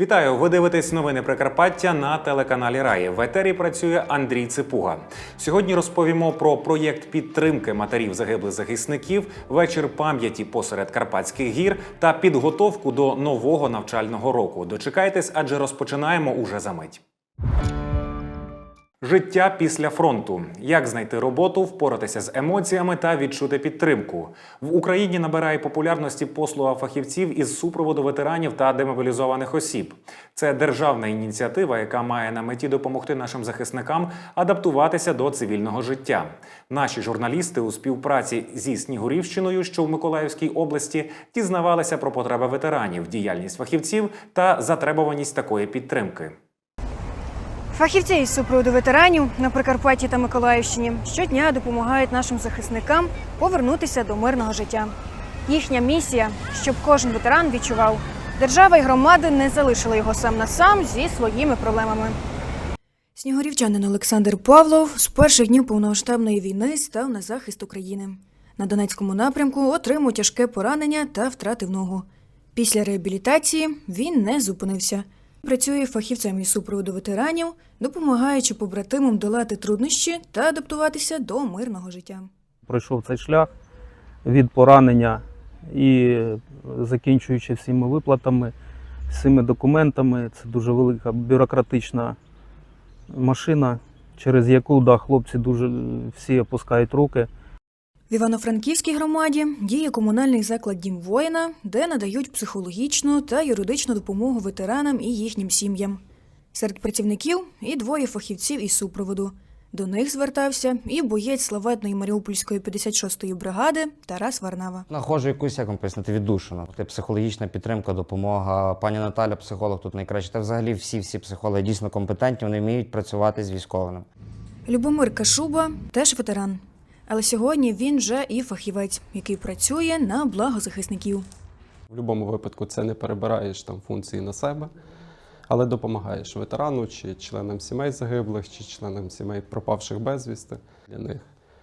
Вітаю! Ви дивитесь новини Прикарпаття на телеканалі Раї. В етері працює Андрій Ципуга. Сьогодні розповімо про проєкт підтримки матерів загиблих захисників, вечір пам'яті посеред Карпатських гір та підготовку до нового навчального року. Дочекайтесь, адже розпочинаємо уже за мить. Життя після фронту. Як знайти роботу, впоратися з емоціями та відчути підтримку. В Україні набирає популярності послуга фахівців із супроводу ветеранів та демобілізованих осіб. Це державна ініціатива, яка має на меті допомогти нашим захисникам адаптуватися до цивільного життя. Наші журналісти у співпраці зі Снігурівщиною, що в Миколаївській області, дізнавалися про потреби ветеранів, діяльність фахівців та затребуваність такої підтримки. Фахівці із супроводу ветеранів на Прикарпатті та Миколаївщині щодня допомагають нашим захисникам повернутися до мирного життя. Їхня місія, щоб кожен ветеран відчував, держава і громади не залишили його сам на сам зі своїми проблемами. Снігурівчанин Олександр Павлов з перших днів повномасштабної війни став на захист України. На Донецькому напрямку отримав тяжке поранення та втратив ногу. Після реабілітації він не зупинився. Працює фахівцем із супроводу ветеранів, допомагаючи побратимам долати труднощі та адаптуватися до мирного життя. пройшов цей шлях від поранення і закінчуючи всіма виплатами, всіми документами. Це дуже велика бюрократична машина, через яку да, хлопці дуже всі опускають руки. В Івано-Франківській громаді діє комунальний заклад Дім воїна, де надають психологічну та юридичну допомогу ветеранам і їхнім сім'ям. Серед працівників і двоє фахівців із супроводу. До них звертався і боєць славетної Маріупольської 56-ї бригади Тарас Варнава. Находжу якусь, як вам пояснити, віддушину. Це психологічна підтримка, допомога. Пані Наталя, психолог тут найкраще. Та взагалі всі всі психологи дійсно компетентні, вони вміють працювати з військовими. Любомир Кашуба теж ветеран. Але сьогодні він вже і фахівець, який працює на благо захисників. В будь-якому випадку це не перебираєш там функції на себе, але допомагаєш ветерану чи членам сімей загиблих, чи членам сімей пропавших безвісти. Для них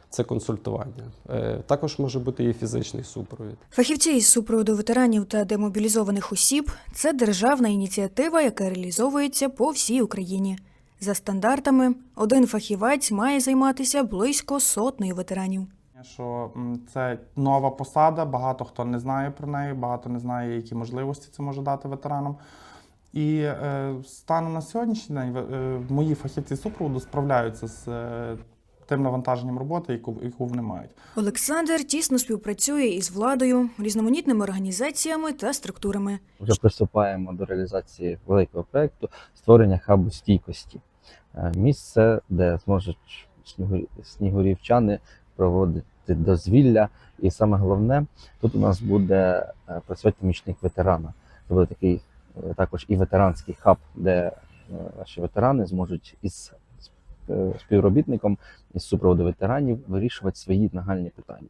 це консультування. Е, Також може бути і фізичний супровід. Фахівці із супроводу ветеранів та демобілізованих осіб це державна ініціатива, яка реалізовується по всій Україні. За стандартами, один фахівець має займатися близько сотнею ветеранів. Що це нова посада, багато хто не знає про неї, багато не знає, які можливості це може дати ветеранам. І е, станом на сьогоднішній день е, мої фахівці супроводу справляються з е, тим навантаженням роботи, яку, яку вони мають. Олександр тісно співпрацює із владою, різноманітними організаціями та структурами. вже приступаємо до реалізації великого проєкту створення хабу стійкості. Е, Місце, де зможуть снігурі- снігурівчани проводити дозвілля. І саме головне, тут у нас буде е, працювати помічник ветерана. Це буде такий е, також і ветеранський хаб, де наші ветерани зможуть із співробітником із супроводу ветеранів вирішувати свої нагальні питання.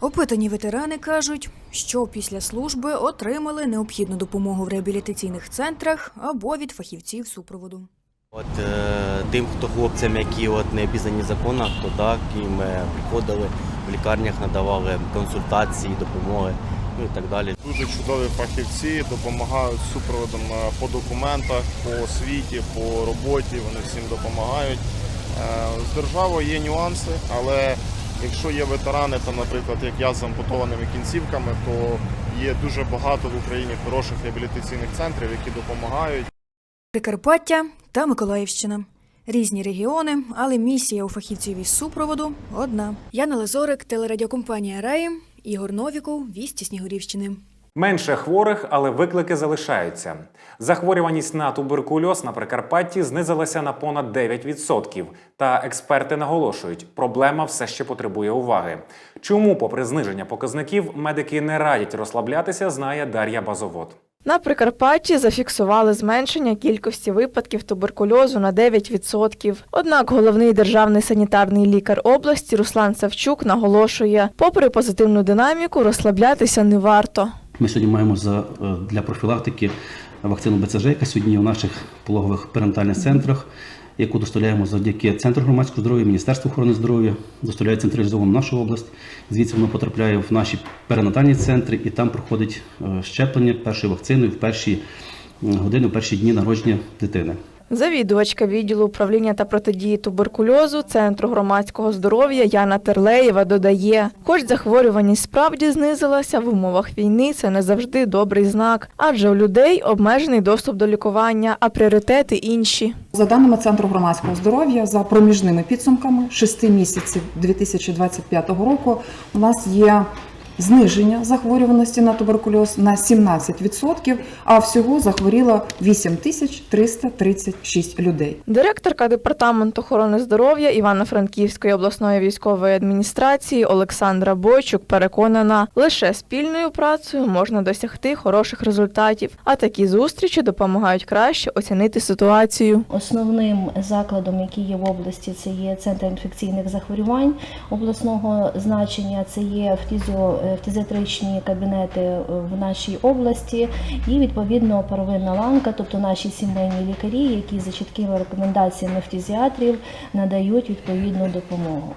Опитані ветерани кажуть, що після служби отримали необхідну допомогу в реабілітаційних центрах або від фахівців супроводу. От е, тим, хто хлопцям, які от не обізнані законах, то так їм е, приходили в лікарнях, надавали консультації, допомоги, ну і так далі. Дуже чудові фахівці допомагають з супроводом е, по документах, по освіті, по роботі. Вони всім допомагають. З державою є нюанси, але якщо є ветерани, там, наприклад, як я з ампутованими кінцівками, то є дуже багато в Україні хороших реабілітаційних центрів, які допомагають. Прикарпаття та Миколаївщина. Різні регіони, але місія у фахівців із супроводу одна. Яна Лазорик, телерадіокомпанія Раї, Ігор Новіков, Вісті Снігурівщини. Менше хворих, але виклики залишаються. Захворюваність на туберкульоз на Прикарпатті знизилася на понад 9%. Та експерти наголошують, проблема все ще потребує уваги. Чому, попри зниження показників, медики не радять розслаблятися, знає Дар'я Базовод. На Прикарпатті зафіксували зменшення кількості випадків туберкульозу на 9%. Однак головний державний санітарний лікар області Руслан Савчук наголошує, попри позитивну динаміку, розслаблятися не варто. Ми сьогодні маємо за, е, для профілактики вакцину БЦЖ, яка сьогодні у наших пологових перинатальних центрах, яку доставляємо завдяки Центру громадського здоров'я, Міністерству охорони здоров'я, доставляє централізовано нашу область. Звідси воно потрапляє в наші перинатальні центри і там проходить е, щеплення першою вакциною в перші години в перші дні народження дитини. Завідувачка відділу управління та протидії туберкульозу Центру громадського здоров'я Яна Терлеєва додає, хоч захворюваність справді знизилася в умовах війни, це не завжди добрий знак, адже у людей обмежений доступ до лікування, а пріоритети інші. За даними Центру громадського здоров'я, за проміжними підсумками 6 місяців 2025 року у нас є зниження захворюваності на туберкульоз на 17%, а всього захворіло 8336 людей. Директорка департаменту охорони здоров'я Івано-Франківської обласної військової адміністрації Олександра Бойчук переконана, лише спільною працею можна досягти хороших результатів, а такі зустрічі допомагають краще оцінити ситуацію. Основним закладом, який є в області, це є центр інфекційних захворювань обласного значення. Це є фтизіо, е, фтизіатричні кабінети е, в нашій області, і відповідно первинна ланка, тобто наші сімейні лікарі, які за чіткими рекомендаціями фтизіатрів надають відповідну допомогу.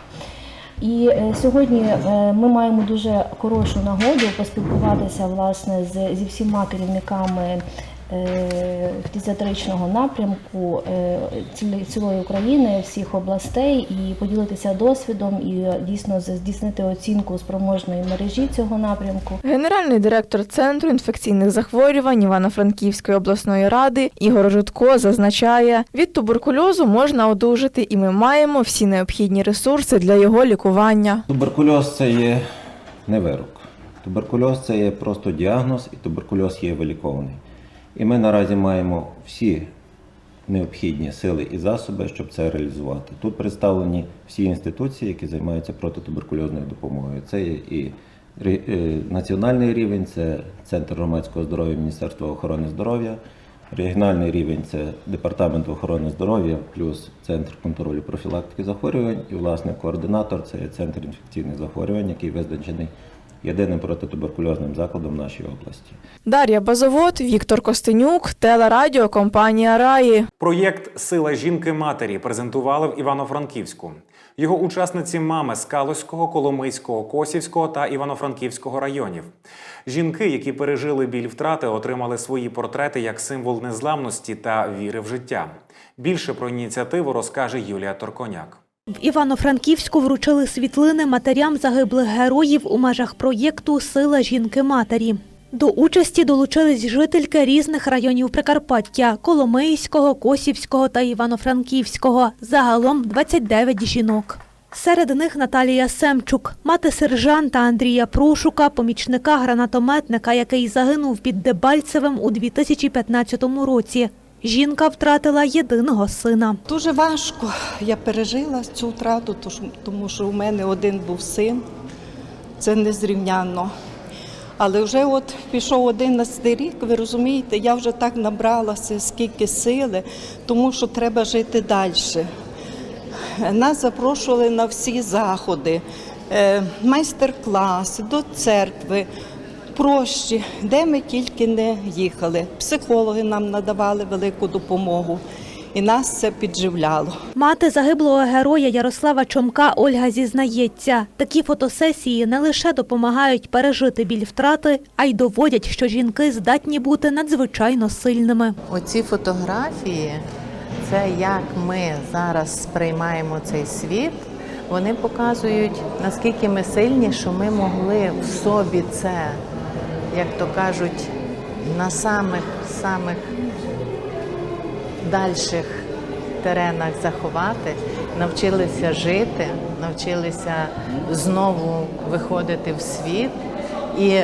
І е, сьогодні е, ми маємо дуже хорошу нагоду поспілкуватися власне з, зі всіма керівниками е, фтизіатричного напрямку е, цілі- цілої України, всіх областей, і поділитися досвідом і е, дійсно здійснити оцінку спроможної мережі цього напрямку. Генеральний директор Центру інфекційних захворювань Івано-Франківської обласної ради Ігор Жутко зазначає, від туберкульозу можна одужати, і ми маємо всі необхідні ресурси для його лікування. Туберкульоз це є не вирок. Туберкульоз це є просто діагноз, і туберкульоз є вилікований. І ми наразі маємо всі необхідні сили і засоби, щоб це реалізувати. Тут представлені всі інституції, які займаються протитуберкульозною допомогою. Це є і е, національний рівень, це Центр громадського здоров'я Міністерства охорони здоров'я. Регіональний рівень це Департамент охорони здоров'я плюс Центр контролю профілактики захворювань. І, власне, координатор це Центр інфекційних захворювань, який визначений єдиним протитуберкульозним закладом в нашій області. Дар'я Базовод, Віктор Костенюк, телерадіокомпанія Раї. Проєкт Сила жінки матері презентували в Івано-Франківську. Його учасниці мами з Калузького, Коломийського, Косівського та Івано-Франківського районів. Жінки, які пережили біль втрати, отримали свої портрети як символ незламності та віри в життя. Більше про ініціативу розкаже Юлія Торконяк. В Івано-Франківську вручили світлини матерям загиблих героїв у межах проєкту Сила жінки-матері. До участі долучились жительки різних районів Прикарпаття Коломийського, Косівського та Івано-Франківського. Загалом 29 жінок. Серед них Наталія Семчук, мати сержанта Андрія Прошука, помічника гранатометника, який загинув під Дебальцевим у 2015 році. Жінка втратила єдиного сина. Дуже важко. Я пережила цю втрату, тому що у мене один був син. Це незрівнянно. Але вже от пішов 11 рік, ви розумієте, я вже так набралася, скільки сили, тому що треба жити далі. Нас запрошували на всі заходи, е, майстер-класи, до церкви, прощі, де ми тільки не їхали. Психологи нам надавали велику допомогу, і нас це підживляло. Мати загиблого героя Ярослава Чомка Ольга зізнається, такі фотосесії не лише допомагають пережити біль втрати, а й доводять, що жінки здатні бути надзвичайно сильними. Оці фотографії, це як ми зараз сприймаємо цей світ. Вони показують, наскільки ми сильні, що ми могли в собі це, як то кажуть, на самих самих дальших теренах заховати, навчилися жити, навчилися знову виходити в світ, і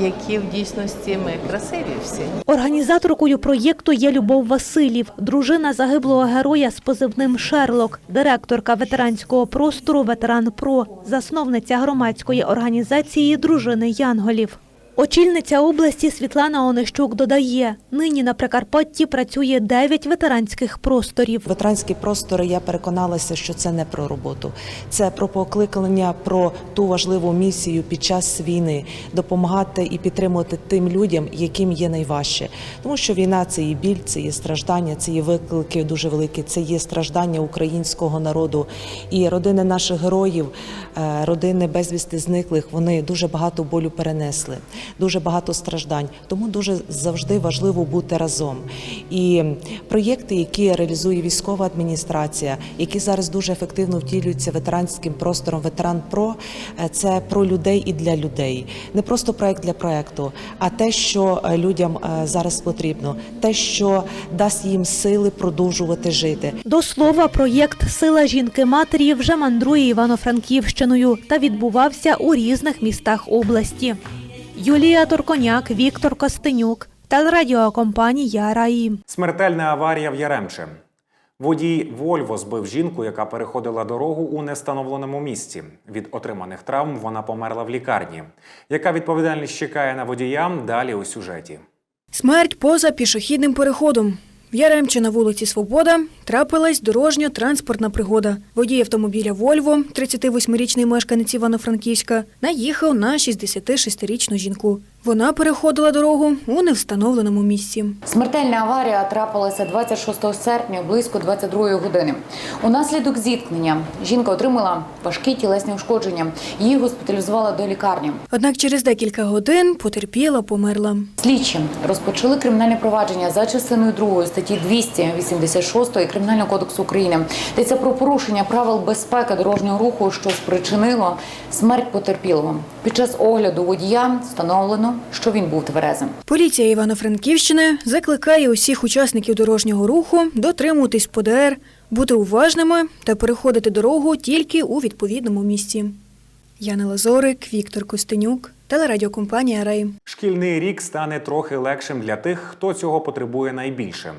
які в дійсності ми красиві всі. Організаторкою проєкту є Любов Василів, дружина загиблого героя з позивним Шерлок, директорка ветеранського простору Ветеран Про, засновниця громадської організації Дружини Янголів. Очільниця області Світлана Онищук додає, нині на Прикарпатті працює 9 ветеранських просторів. Ветеранські простори, я переконалася, що це не про роботу, це про покликання, про ту важливу місію під час війни допомагати і підтримувати тим людям, яким є найважче. Тому що війна це і біль, це є страждання, це є виклики дуже великі, це є страждання українського народу. І родини наших героїв, е, родини безвісти зниклих, вони дуже багато болю перенесли. Дуже багато страждань. Тому дуже завжди важливо бути разом. І проєкти, які реалізує військова адміністрація, які зараз дуже ефективно втілюються ветеранським простором Ветеран Про, е, це про людей і для людей. Не просто проект для проекту, а те, що е, людям е, зараз потрібно, те, що дасть їм сили продовжувати жити. До слова, проєкт Сила жінки матері вже мандрує Івано-Франківщиною та відбувався у різних містах області. Юлія Торконяк, Віктор Костенюк, телерадіокомпанія Раї. Смертельна аварія в Яремче. Водій Вольво збив жінку, яка переходила дорогу у нестановленому місці. Від отриманих травм вона померла в лікарні. Яка відповідальність чекає на водія? Далі у сюжеті. Смерть поза пішохідним переходом. В Яремче на вулиці Свобода трапилась дорожньо-транспортна пригода. Водій автомобіля Вольво, 38-річний мешканець Івано-Франківська, наїхав на 66-річну жінку. Вона переходила дорогу у невстановленому місці. Смертельна аварія трапилася 26 серпня близько 22 години. Унаслідок зіткнення жінка отримала важкі тілесні ушкодження. Її госпіталізували до лікарні. Однак через декілька годин потерпіла, померла. Слідчі розпочали кримінальне провадження за частиною 2 статті 286 Кримінального кодексу України. Йдеться про порушення правил безпеки дорожнього руху, що спричинило смерть потерпілого. Під час огляду водія встановлено, що він був тверезим. Поліція Івано-Франківщини закликає усіх учасників дорожнього руху дотримуватись ПДР, бути уважними та переходити дорогу тільки у відповідному місці. Яна Лазорик, Віктор Костенюк, телерадіокомпанія Рей. Шкільний рік стане трохи легшим для тих, хто цього потребує найбільше.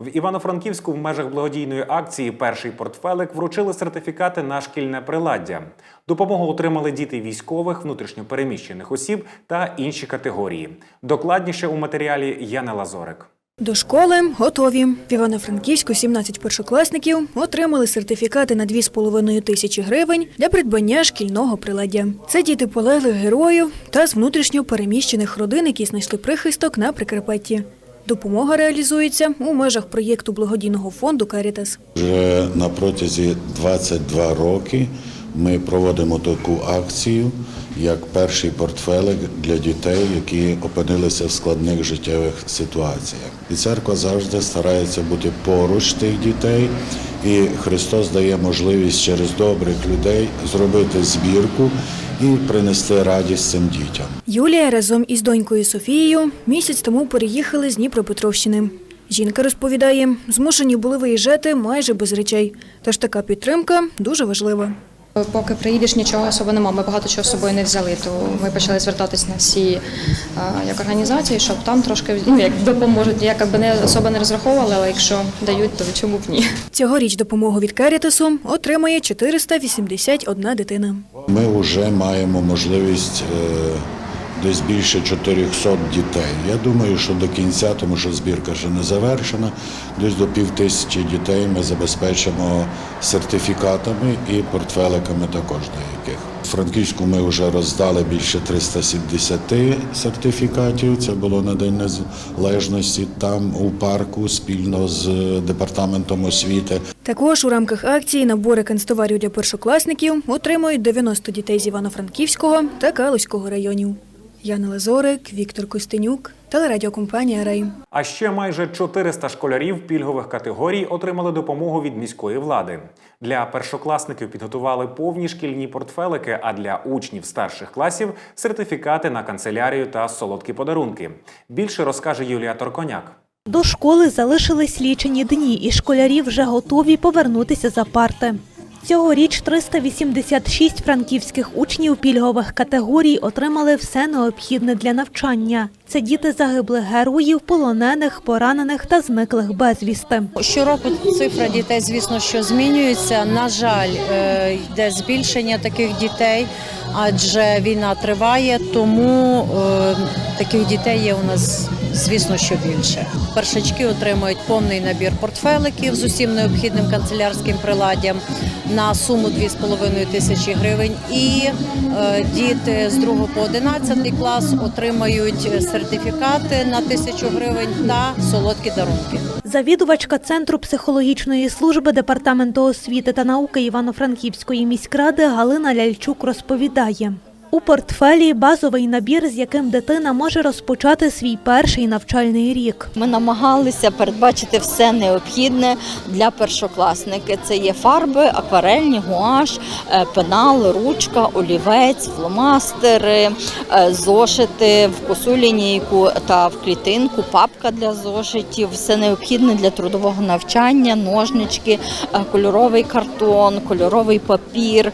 В Івано-Франківську в межах благодійної акції Перший портфелик вручили сертифікати на шкільне приладдя. Допомогу отримали діти військових, внутрішньопереміщених осіб та інші категорії. Докладніше у матеріалі Яни Лазорик. До школи готові. В Івано-Франківську 17 першокласників отримали сертифікати на 2,5 тисячі гривень для придбання шкільного приладдя. Це діти полеглих героїв та з внутрішньо переміщених родин, які знайшли прихисток на Прикарпатті. Допомога реалізується у межах проєкту благодійного фонду Карітас. Вже на протязі 22 роки ми проводимо таку акцію, як перший портфелик для дітей, які опинилися в складних життєвих ситуаціях. І церква завжди старається бути поруч тих дітей, і Христос дає можливість через добрих людей зробити збірку і принести радість цим дітям. Юлія разом із донькою Софією місяць тому переїхали з Дніпропетровщини. Жінка розповідає, змушені були виїжджати майже без речей. Тож така підтримка дуже важлива. Поки приїдеш, нічого особо нема. Ми багато чого з собою не взяли. То ми почали звертатись на всі як організації, щоб там трошки ну як допоможуть. Я якби не особо не розраховувала, але якщо дають, то чому б ні. Цьогоріч допомогу від Керітесу отримає 481 дитина. Ми вже маємо можливість е, десь більше 400 дітей. Я думаю, що до кінця, тому що збірка ще не завершена, десь до пів тисячі дітей ми забезпечимо сертифікатами і портфеликами також деяких. Франківську ми вже роздали більше 370 сертифікатів. Це було на День Незалежності там у парку спільно з департаментом освіти. Також у рамках акції набори канцтоварів для першокласників отримують 90 дітей з Івано-Франківського та Калузького районів. Яна Лазорик, Віктор Костенюк, телерадіокомпанія Рей. А ще майже 400 школярів пільгових категорій отримали допомогу від міської влади. Для першокласників підготували повні шкільні портфелики, а для учнів старших класів сертифікати на канцелярію та солодкі подарунки. Більше розкаже Юлія Торконяк. До школи залишились лічені дні, і школярі вже готові повернутися за парти. Цьогоріч 386 франківських учнів пільгових категорій отримали все необхідне для навчання. Це діти загиблих героїв, полонених, поранених та зниклих безвісти. Щороку цифра дітей, звісно, що змінюється. На жаль, е, йде збільшення таких дітей, адже війна триває, тому е, таких дітей є у нас, звісно, що більше. Першачки отримують повний набір портфеликів з усім необхідним канцелярським приладдям на суму 2,5 тисячі гривень. І е, діти з 2 по 11 клас отримають сертифікати на тисячу гривень та солодкі дарунки. Завідувачка Центру психологічної служби Департаменту освіти та науки Івано-Франківської міськради Галина Ляльчук розповідає. У портфелі базовий набір, з яким дитина може розпочати свій перший навчальний рік. Ми намагалися передбачити все необхідне для першокласники. Це є фарби, акварельні, гуаш, е, пенал, ручка, олівець, фломастери, е, зошити, в косу лінійку та в клітинку, папка для зошитів, все необхідне для трудового навчання, ножнички, е, кольоровий картон, кольоровий папір,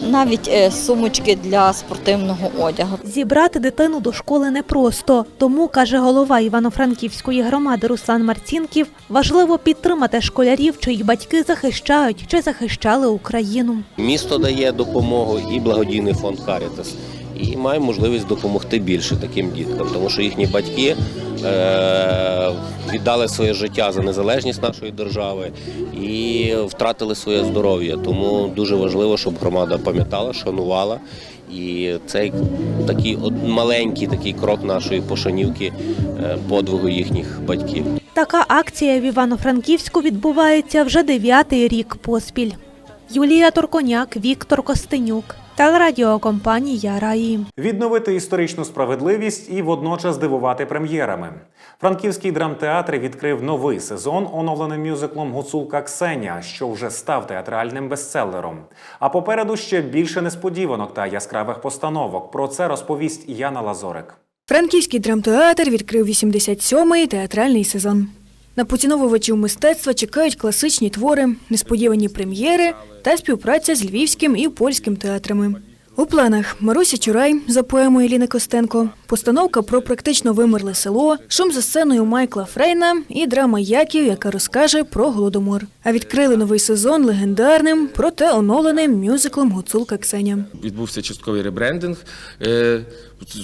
навіть сумочки для спортивного одягу. Зібрати дитину до школи непросто, тому каже голова Івано-Франківської громади Руслан Марцінків, важливо підтримати школярів, чиї батьки захищають чи захищали Україну. Місто дає допомогу і благодійний фонд Карітас. І має можливість допомогти більше таким діткам, тому що їхні батьки е- віддали своє життя за незалежність нашої держави і втратили своє здоров'я. Тому дуже важливо, щоб громада пам'ятала, шанувала. І цей такий маленький такий крок нашої пошанівки е, подвигу їхніх батьків. Така акція в Івано-Франківську відбувається вже дев'ятий рік поспіль. Юлія Торконяк, Віктор Костенюк, телерадіокомпанія Раї. Відновити історичну справедливість і водночас дивувати прем'єрами. Франківський драмтеатр відкрив новий сезон оновленим мюзиклом Гуцулка Ксеня, що вже став театральним бестселером. А попереду ще більше несподіванок та яскравих постановок. Про це розповість Яна Лазорик. Франківський драмтеатр відкрив 87-й театральний сезон. На поціновувачів мистецтва чекають класичні твори, несподівані прем'єри та співпраця з львівським і польським театрами. У планах Маруся Чурай за поемою Ліни Костенко, постановка про практично вимерле село, шум за сценою Майкла Фрейна і драма Яків, яка розкаже про голодомор. А відкрили новий сезон легендарним, проте оновленим мюзиклом Гуцулка Ксеня. відбувся частковий ребрендинг е,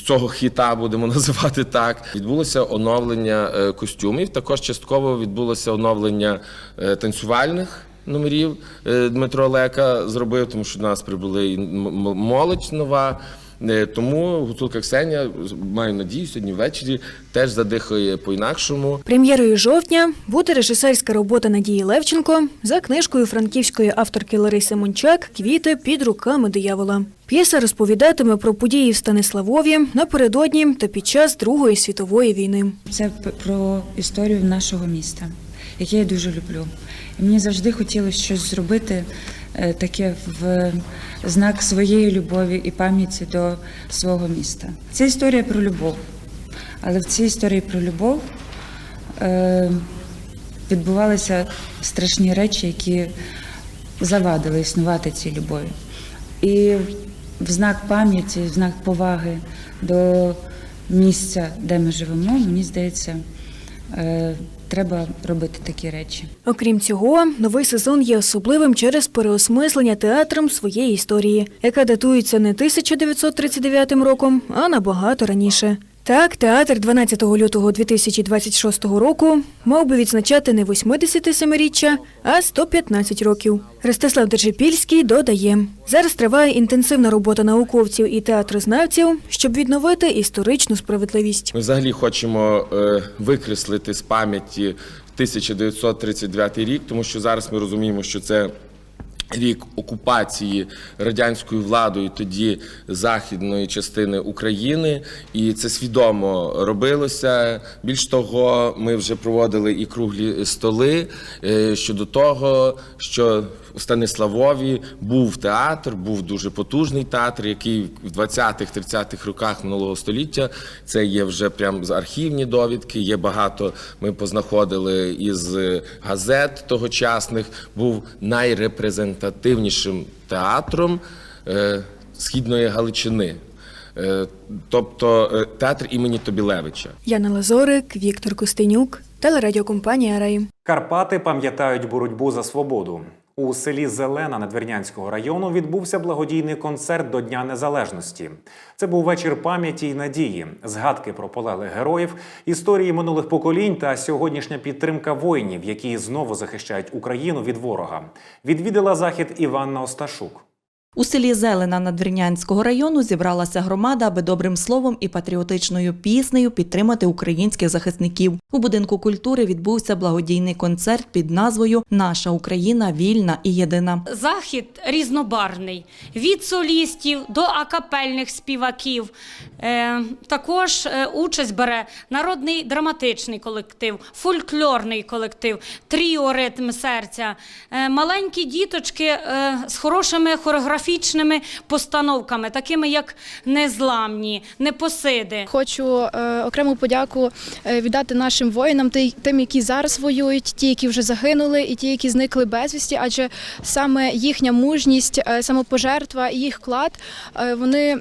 цього хіта, будемо називати так. Відбулося оновлення е, костюмів. Також частково відбулося оновлення е, танцювальних. Номерів Е, Дмитро Лека зробив, тому що до нас прибули і молодь нова. Е, Тому гуцулка Ксенія маю надію сьогодні ввечері теж задихає по-інакшому. Прем'єрою жовтня буде режисерська робота Надії Левченко за книжкою франківської авторки Лариси Мончак Квіти під руками диявола. П'єса розповідатиме про події в Станиславові напередодні та під час Другої світової війни. Це про історію нашого міста, яке я дуже люблю. І мені завжди хотілося щось зробити е, таке в знак своєї любові і пам'яті до свого міста. Це історія про любов. Але в цій історії про любов е, відбувалися страшні речі, які завадили існувати цій любові. І в знак пам'яті, в знак поваги до місця, де ми живемо, мені здається, е, треба робити такі речі. Окрім цього, новий сезон є особливим через переосмислення театром своєї історії, яка датується не 1939 роком, а набагато раніше. Так, театр 12 лютого 2026 року мав би відзначати не 87-річчя, а 115 років. Ростислав Держипільський додає, зараз триває інтенсивна робота науковців і театрознавців, щоб відновити історичну справедливість. Ми взагалі хочемо е, викреслити з пам'яті 1939 рік, тому що зараз ми розуміємо, що це. Рік окупації радянською владою тоді західної частини України, і це свідомо робилося. Більш того, ми вже проводили і круглі столи е, щодо того, що Станиславові був театр, був дуже потужний театр, який в 20-30-х роках минулого століття це є вже прям з архівні довідки. Є багато. Ми познаходили із газет тогочасних. Був найрепрезентативнішим театром е, східної Галичини. Е, Тобто е, театр імені Тобілевича. Яна Лазорик, Віктор Костенюк, телерадіокомпанія Раї. Карпати пам'ятають боротьбу за свободу. У селі Зелена Надвірнянського району відбувся благодійний концерт до Дня Незалежності. Це був вечір пам'яті й надії, згадки про полеглих героїв, історії минулих поколінь та сьогоднішня підтримка воїнів, які знову захищають Україну від ворога. Відвідала захід Іванна Осташук. У селі Зелена Надвірнянського району зібралася громада, аби добрим словом і патріотичною піснею підтримати українських захисників. У будинку культури відбувся благодійний концерт під назвою Наша Україна вільна і єдина. Захід різнобарний від солістів до акапельних співаків. Е, також е, участь бере народний драматичний колектив, фольклорний колектив, тріо ритм серця, е, маленькі діточки з хорошими хореографічними постановками, такими як незламні, непосиди. Хочу е, окрему подяку е, віддати нашим воїнам, тим, які зараз воюють, ті, які вже загинули, і ті, які зникли безвісті, адже саме їхня мужність, е, самопожертва і їх вклад е, вони.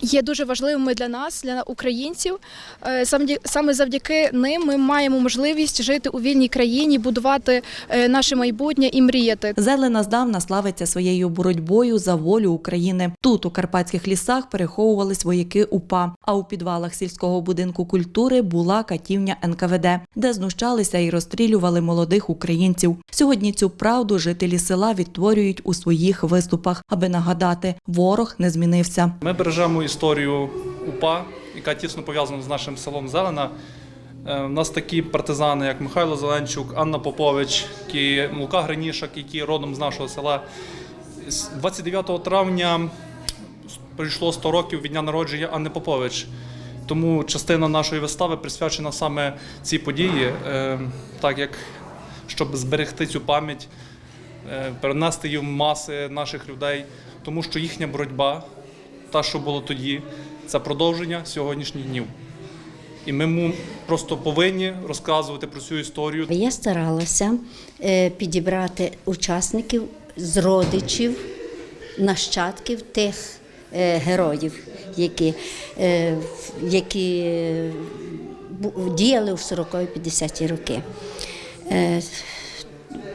Є дуже важливими для нас, для українців. Е, Саме завдяки ним ми маємо можливість жити у вільній країні, будувати е, наше майбутнє і мріяти. Зелена здавна славиться своєю боротьбою за волю України. Тут у карпатських лісах переховувались вояки УПА. А у підвалах сільського будинку культури була катівня НКВД, де знущалися і розстрілювали молодих українців. Сьогодні цю правду жителі села відтворюють у своїх виступах, аби нагадати, ворог не змінився. Ми бережемо історію УПА, яка тісно пов'язана з нашим селом Зелена. Е, У нас такі партизани, як Михайло Зеленчук, Анна Попович, які, Лука Гринішак, які родом з нашого села. 29 травня прийшло 100 років від дня народження Анни Попович. Тому частина нашої вистави присвячена саме цій події, е, так як щоб зберегти цю пам'ять, е, перенести її в маси наших людей, тому що їхня боротьба, та, що було тоді, це продовження сьогоднішніх днів. І ми просто повинні розказувати про цю історію. Я старалася е, підібрати учасників з родичів, нащадків тих е, героїв, які, е, які діяли в 40-50-ті роки.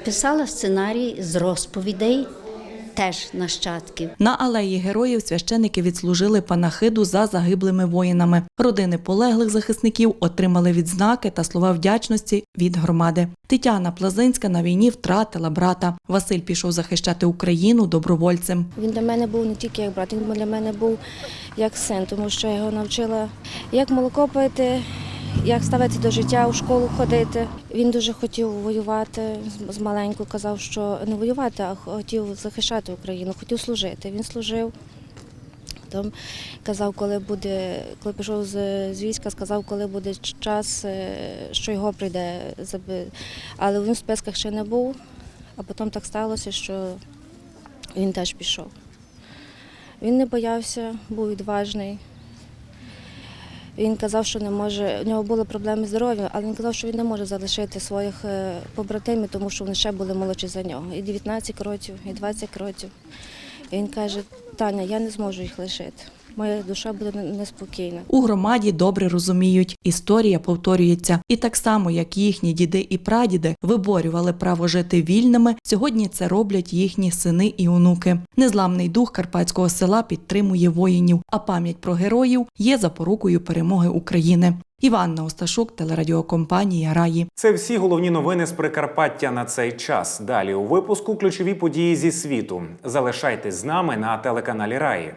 Писала сценарій з розповідей теж нащадків. На алеї героїв священики відслужили панахиду за загиблими воїнами. Родини полеглих захисників отримали відзнаки та слова вдячності від громади. Тетяна Плазинська на війні втратила брата. Василь пішов захищати Україну добровольцем. Він для мене був не тільки як брат, він для мене був як син, тому що я його навчила, як молоко пити, як ставити до життя, у школу ходити. Він дуже хотів воювати з- маленьку, казав, що не воювати, а хотів захищати Україну, хотів служити. Він служив. Там казав, коли буде, коли пішов з, з війська, сказав, коли буде час, е, що його прийде заби. Але він в списках ще не був, а потім так сталося, що він теж пішов. Він не боявся, був відважний. Він казав, що не може, у нього були проблеми з здоров'ям, але він казав, що він не може залишити своїх е, побратимів, тому що вони ще були молодші за нього. І 19 років, і 20 років. І він каже, Таня, я не зможу їх лишити. Моя душа буде не- неспокійна. У громаді добре розуміють, історія повторюється, і так само, як їхні діди і прадіди виборювали право жити вільними. Сьогодні це роблять їхні сини і онуки. Незламний дух карпатського села підтримує воїнів, а пам'ять про героїв є запорукою перемоги України. Іванна Осташук, телерадіокомпанія Раї. Це всі головні новини з Прикарпаття на цей час. Далі у випуску ключові події зі світу. Залишайтесь з нами на телеканалі Раї.